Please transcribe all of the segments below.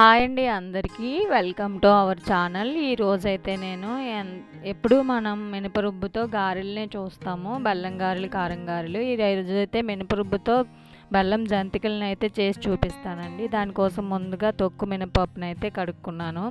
Hi అండి అందరికీ. Welcome to our channel. ఈరోజైతే నేను ఎప్పుడు మనం మినపరుబ్బుతో గారెలనే చూస్తాము బెల్లం గారెలు కారం గారెలు ఈ రోజైతే మినపరుబ్బుతో బెల్లం జంతికలను అయితే చేసి చూపిస్తానండి. దానికోసం ముందుగా తొక్కు మినపప్పునైతే కడుక్కున్నాను.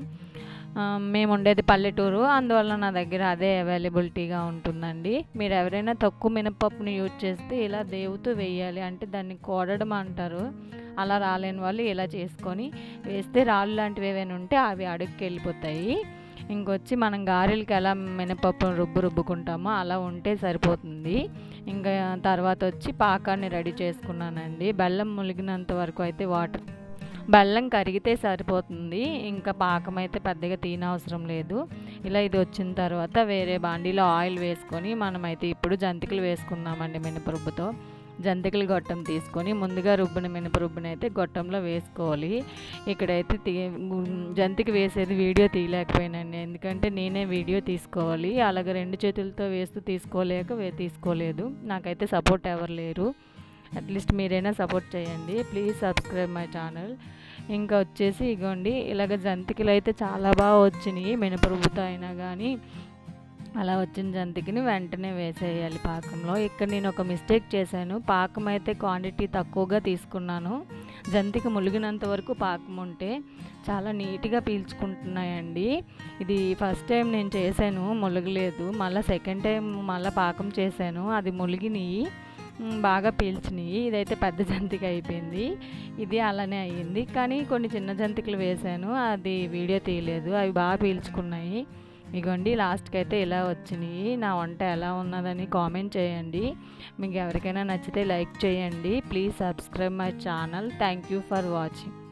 మేము ఉండేది పల్లెటూరు. అందువల్ల నా దగ్గర అదే అవైలబిలిటీగా ఉంటుందండి. మీరు ఎవరైనా తక్కువ మినపప్పుని యూజ్ చేస్తే ఇలా దేవుతూ వేయాలి అంటే దాన్ని కోడడం అంటారు. అలా రాలేని వాళ్ళు ఇలా చేసుకొని వేస్తే రాళ్ళు లాంటివి ఏవైనా ఉంటే అవి అడుగుకి వెళ్ళిపోతాయి. ఇంకొచ్చి మనం గారెలకి ఎలా మినపప్పు రుబ్బు రుబ్బుకుంటామో అలా ఉంటే సరిపోతుంది. ఇంకా తర్వాత వచ్చి పాకాన్ని రెడీ చేసుకున్నానండి. బెల్లం ములిగినంత వరకు అయితే వాటర్ బెల్లం కరిగితే సరిపోతుంది. ఇంకా పాకం అయితే పెద్దగా తీనవసరం లేదు. ఇలా ఇది వచ్చిన తర్వాత వేరే బాండీలో ఆయిల్ వేసుకొని మనమైతే ఇప్పుడు జంతికలు వేసుకుందామండి మినపరుబ్బుతో. జంతికలు గొట్టం తీసుకొని ముందుగా రుబ్బిన మినప రుబ్బునైతే గొట్టంలో వేసుకోవాలి. ఇక్కడైతే తీ జంతికి వేసేది వీడియో తీయలేకపోయినండి ఎందుకంటే నేనే వీడియో తీసుకోవాలి. అలాగే రెండు చేతులతో వేస్తూ తీసుకోలేక వే తీసుకోలేదు. నాకైతే సపోర్ట్ ఎవరు లేరు. అట్లీస్ట్ మీరైనా సపోర్ట్ చేయండి. Please subscribe my channel. ఇంకా వచ్చేసి ఇగోండి ఇలాగ జంతికలు అయితే చాలా బాగా వచ్చినాయి. మినపరుగుతో అయినా కానీ అలా వచ్చిన జంతికిని వెంటనే వేసేయాలి పాకంలో. ఇక్కడ నేను ఒక మిస్టేక్ చేశాను. పాకం అయితే క్వాంటిటీ తక్కువగా తీసుకున్నాను. జంతికి ములిగినంత వరకు పాకం ఉంటే చాలా నీట్గా పీల్చుకుంటున్నాయండి. ఇది ఫస్ట్ టైం నేను చేశాను ములగలేదు. మళ్ళీ సెకండ్ టైం మళ్ళీ పాకం చేశాను. అది ములిగినాయి. బాగా పీల్చినాయి. ఇదైతే పెద్ద జంతిక అయిపోయింది. ఇది అలానే అయ్యింది. కానీ కొన్ని చిన్న జంతికలు వేశాను అది వీడియో తీయలేదు. అవి బాగా పీల్చుకున్నాయి. ఇగోండి లాస్ట్కి అయితే ఇలా వచ్చినాయి. నా వంట ఎలా ఉన్నదని కామెంట్ చేయండి. మీకు ఎవరికైనా నచ్చితే లైక్ చేయండి. Please subscribe my channel. Thank you for watching.